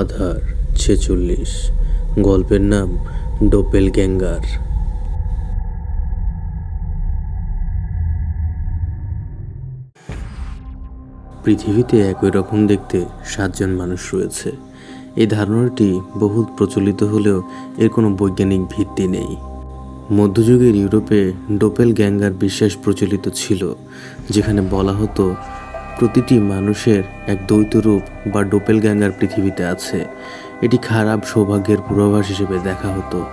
আধার, ছেচল্লিশ। গল্পের নাম ডোপেল গ্যাঙ্গার পৃথিবীতে একই রকম দেখতে সাতজন মানুষ রয়েছে। এই ধারণাটি বহু প্রচলিত হলেও এর কোনো বৈজ্ঞানিক ভিত্তি নেই। মধ্যযুগের ইউরোপে ডোপেল গ্যাঙ্গার বিশ্বাস প্রচলিত ছিল, যেখানে বলা হতো প্রতিটি মানুষের এক দ্বৈত রূপ বা ডোপেল গ্যাঙ্গার পৃথিবীতে আছে। এটি খারাপ সৌভাগ্যের পূর্বাভাস হিসেবে দেখা হতো।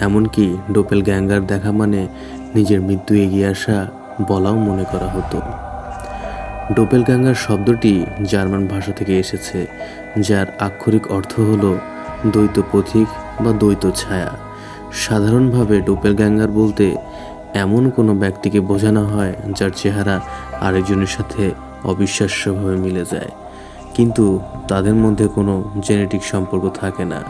এমনকি ডোপেল গ্যাঙ্গার দেখা মানে নিজের মৃত্যু এগিয়ে আসা বলাও মনে করা হতো। ডোপেলগ্যাঙ্গার শব্দটি জার্মান ভাষা থেকে এসেছে, যার আক্ষরিক অর্থ হল দ্বৈত পথিক বা দ্বৈত ছায়া। সাধারণভাবে ডোপেলগ্যাঙ্গার বলতে এমন কোনো ব্যক্তিকে বোঝানো হয় যার চেহারা আরেকজনের সাথে অবিশ্বাস্যভাবে মিলে যায়। কিন্তু তাদের মধ্যে কোনো জেনেটিক সম্পর্ক থাকে না।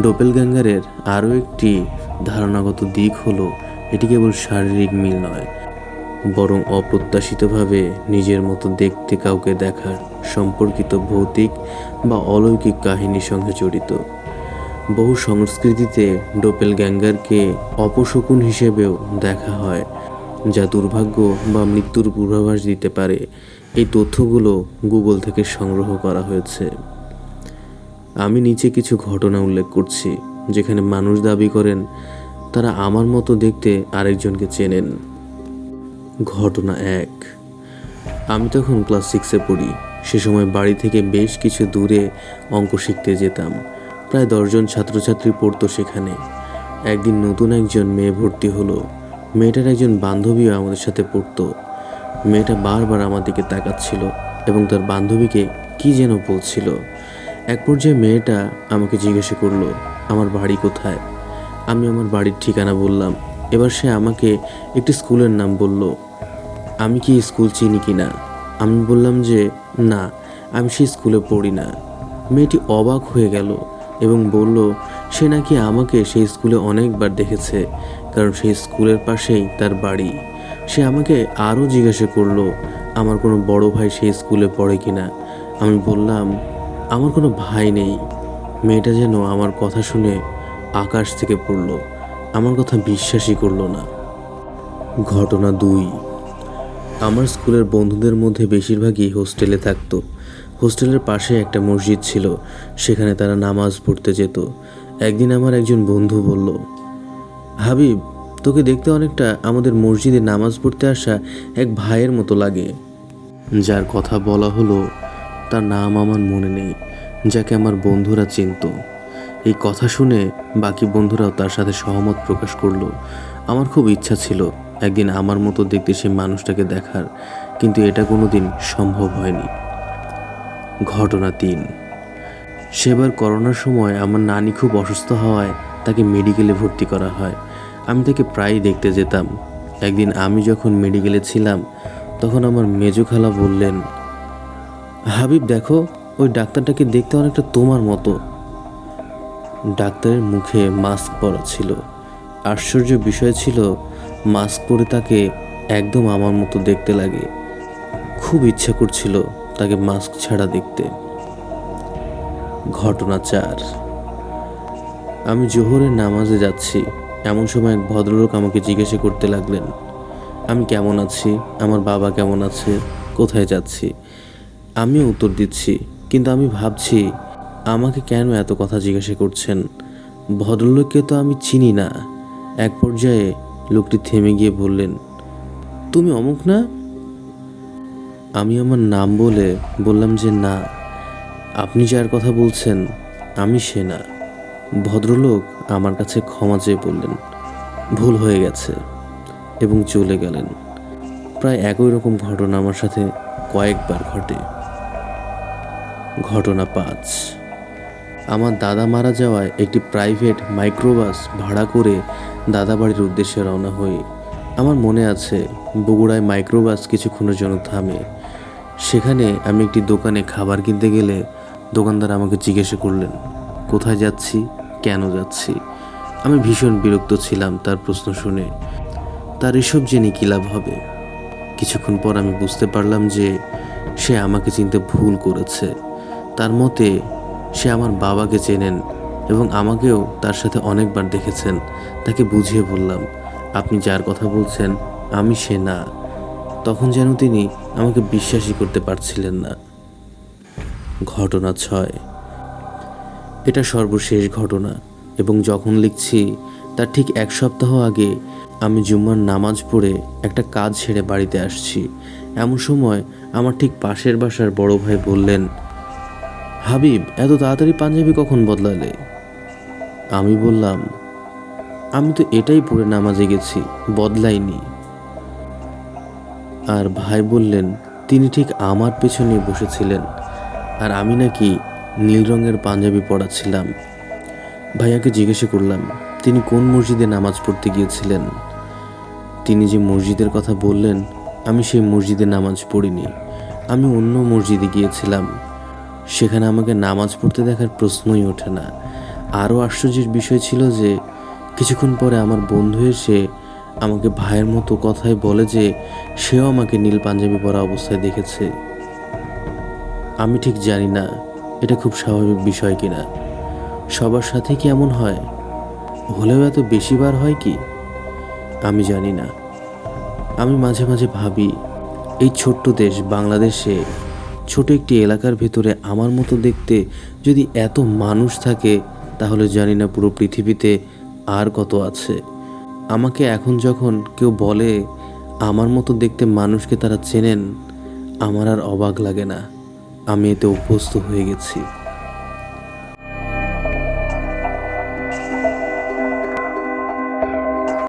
ডোপেলগ্যাঙ্গারের আরও একটি ধারণাগত দিক হলো, এটি কেবল শারীরিক মিল নয়, বরং অপ্রত্যাশিতভাবে নিজের মতো দেখতে কাউকে দেখার সম্পর্কিত ভৌতিক বা অলৌকিক কাহিনীর সঙ্গে জড়িত। বহু সংস্কৃতিতে ডোপেল গ্যাঙ্গারকে অপশকুন হিসেবেও দেখা হয়। যা দুর্ভাগ্য বা মৃত্যুর পূর্বাভাস দিতে পারে। এই তথ্যগুলো গুগল থেকে সংগ্রহ করা হয়েছে। আমি নিচে কিছু ঘটনা উল্লেখ করছি, যেখানে মানুষ দাবি করেন, তারা আমার মতো দেখতে আরেকজনকে চেনেন। ঘটনা এক। আমি তখন ক্লাস সিক্সে পড়ি। সে সময় বাড়ি থেকে বেশ কিছু দূরে অঙ্ক শিখতে যেতাম। প্রায় দশজন ছাত্রছাত্রী পড়তো সেখানে। একদিন নতুন একজন মেয়ে ভর্তি হলো। মেয়েটার একজন বান্ধবীও আমাদের সাথে পড়তো। মেয়েটা বারবার আমার দিকে তাকাচ্ছিল এবং তার বান্ধবীকে কি যেন বলছিল। এক পর্যায়ে মেয়েটা আমাকে জিজ্ঞাসা করল, আমার বাড়ি কোথায়? আমি আমার বাড়ির ঠিকানা বললাম। এবার সে আমাকে একটি স্কুলের নাম বলল। আমি কি স্কুল চিনি কি না? আমি বললাম যে, না, আমি সেই স্কুলে পড়ি না। মেয়েটি অবাক হয়ে গেল এবং বলল, সে নাকি আমাকে সেই স্কুলে অনেকবার দেখেছে। কারণ সেই স্কুলের পাশেই তার বাড়ি। সে আমাকে আরও জিজ্ঞাসা করল, আমার কোনো বড় ভাই সেই স্কুলে পড়ে কি না আমি বললাম, আমার কোনো ভাই নেই। মেয়েটা যেন আমার কথা শুনে আকাশ থেকে পড়ল। আমার কথা বিশ্বাসই করল না। ঘটনা দুই। আমার স্কুলের বন্ধুদের মধ্যে বেশিরভাগই হোস্টেলে থাকতো। হোস্টেলের পাশে একটা মসজিদ ছিল, সেখানে তারা নামাজ পড়তে যেত। একদিন আমার একজন বন্ধু বলল হাবিব, তোকে দেখতে অনেকটা আমাদের মসজিদে নামাজ পড়তে আসা এক ভাইয়ের মতো লাগে। যার কথা বলা হলো, তার নাম আমার মনে নেই, যাকে আমার বন্ধুরা চিনত। এই কথা শুনে বাকি বন্ধুরাও তার সাথে সহমত প্রকাশ করল। আমার খুব ইচ্ছা ছিল একদিন আমার মতো দেখতে সেই মানুষটাকে দেখার, কিন্তু এটা কোনো দিন সম্ভব হয়নি। ঘটনা তিন। সেবার করোনার সময় আমার নানি খুব অসুস্থ হওয়ায় তাকে মেডিকেলে ভর্তি করা হয়। আমি তাকে প্রায়ই দেখতে যেতাম। একদিন আমি যখন মেডিকেলে ছিলাম, তখন আমার মেজো খালা বললেন, হাবিব, দেখো, ওই ডাক্তারটাকে দেখতে অনেকটা তোমার মতো। ডাক্তারের মুখে মাস্ক পরা ছিল। আশ্চর্য বিষয় ছিল, মাস্ক পরে তাকে একদম আমার মতো দেখতে লাগে। খুব ইচ্ছা করছিল তাকে মাস্ক ছাড়া দেখতে। ঘটনা চার। আমি জোহরের নামাজে যাচ্ছি। এমন সময় এক ভদ্রলোক আমাকে জিজ্ঞাসা করতে লাগলেন, আমি কেমন আছি? আমার বাবা কেমন আছে? কোথায় যাচ্ছি? আমিও উত্তর দিচ্ছি, কিন্তু আমি ভাবছি, আমাকে কেন এত কথা জিজ্ঞাসা করছেন? ভদ্রলোককে তো আমি চিনি না। এক পর্যায়ে লোকটি থেমে গিয়ে বললেন, তুমি অমুক না? আমি আমার নাম বলে বললাম যে না। আপনি যার কথা বলছেন, আমি সে না। ভদ্রলোক আমার কাছে ক্ষমা চেয়ে বললেন, ভুল হয়ে গেছে এবং চলে গেলেন। প্রায় একই রকম ঘটনা আমার সাথে কয়েকবার ঘটে। ঘটনা পাঁচ। আমার দাদা মারা যাওয়ায় একটি প্রাইভেট মাইক্রোবাস ভাড়া করে দাদা বাড়ির উদ্দেশ্যে রওনা হই। আমার মনে আছে, বগুড়ায় মাইক্রোবাস কিছুক্ষণের জন্য থামে। সেখানে আমি একটি দোকানে খাবার কিনতে গেলে দোকানদার আমাকে জিজ্ঞাসা করলেন কোথায় যাচ্ছি, কেন যাচ্ছি? আমি ভীষণ বিরক্ত ছিলাম তার প্রশ্ন শুনে। তার এসব জেনে কী লাভ হবে? কিছুক্ষণ পর আমি বুঝতে পারলাম যে সে আমাকে চিনতে ভুল করেছে। তার মতে, সে আমার বাবাকে চেনেন এবং আমাকেও তার সাথে অনেকবার দেখেছেন। তাকে বুঝিয়ে বললাম, আপনি যার কথা বলছেন, আমি সে না। তখন যেন তিনি আমাকে বিশ্বাসই করতে পারছিলেন না। ঘটনা ছয়। এটা সর্বশেষ ঘটনা, এবং যখন লিখছি, তার ঠিক এক সপ্তাহ আগে আমি জুম্মার নামাজ পড়ে একটা কাজ ছেড়ে বাড়িতে আসছি। এমন সময় আমার ঠিক পাশের বাসার বড় ভাই বললেন, হাবিব, এত তাড়াতাড়ি পাঞ্জাবি কখন বদলালে? আমি বললাম, আমি তো এটাই পরে নামাজে গেছি, বদলাইনি। আর ভাই বললেন, তিনি ঠিক আমার পেছনে বসেছিলেন, আর আমি নাকি নীল রঙের পাঞ্জাবি পরাছিলাম ভাইয়াকে জিজ্ঞাসা করলাম, তিনি কোন মসজিদে নামাজ পড়তে গিয়েছিলেন? তিনি যে মসজিদের কথা বললেন, আমি সেই মসজিদে নামাজ পড়িনি। আমি অন্য মসজিদে গিয়েছিলাম। সেখানে আমাকে নামাজ পড়তে দেখার প্রশ্নই ওঠে না। আরও আশ্চর্যের বিষয় ছিল যে, কিছুক্ষণ পরে আমার বন্ধু এসে আমাকে ভাইয়ের মতো কথায় বলে যে, সেও আমাকে নীল পাঞ্জাবি পরা অবস্থায় দেখেছে। আমি ঠিক জানি না এটা খুব স্বাভাবিক বিষয় কিনা? সবার সাথে কি এমন হয়? হলেও এত বেশিবার হয় কি? আমি জানি না। আমি মাঝে মাঝে ভাবি, এই ছোট্ট দেশ বাংলাদেশে, ছোট একটি এলাকার ভেতরে আমার মতো দেখতে যদি এত মানুষ থাকে, তাহলে জানি না পুরো পৃথিবীতে আর কত আছে। আমাকে এখন যখন কেউ বলে, আমার মতো দেখতে মানুষকে তারা চেনেন, আমার আর অবাক লাগে না। আমি এতে অভ্যস্ত হয়ে গেছি।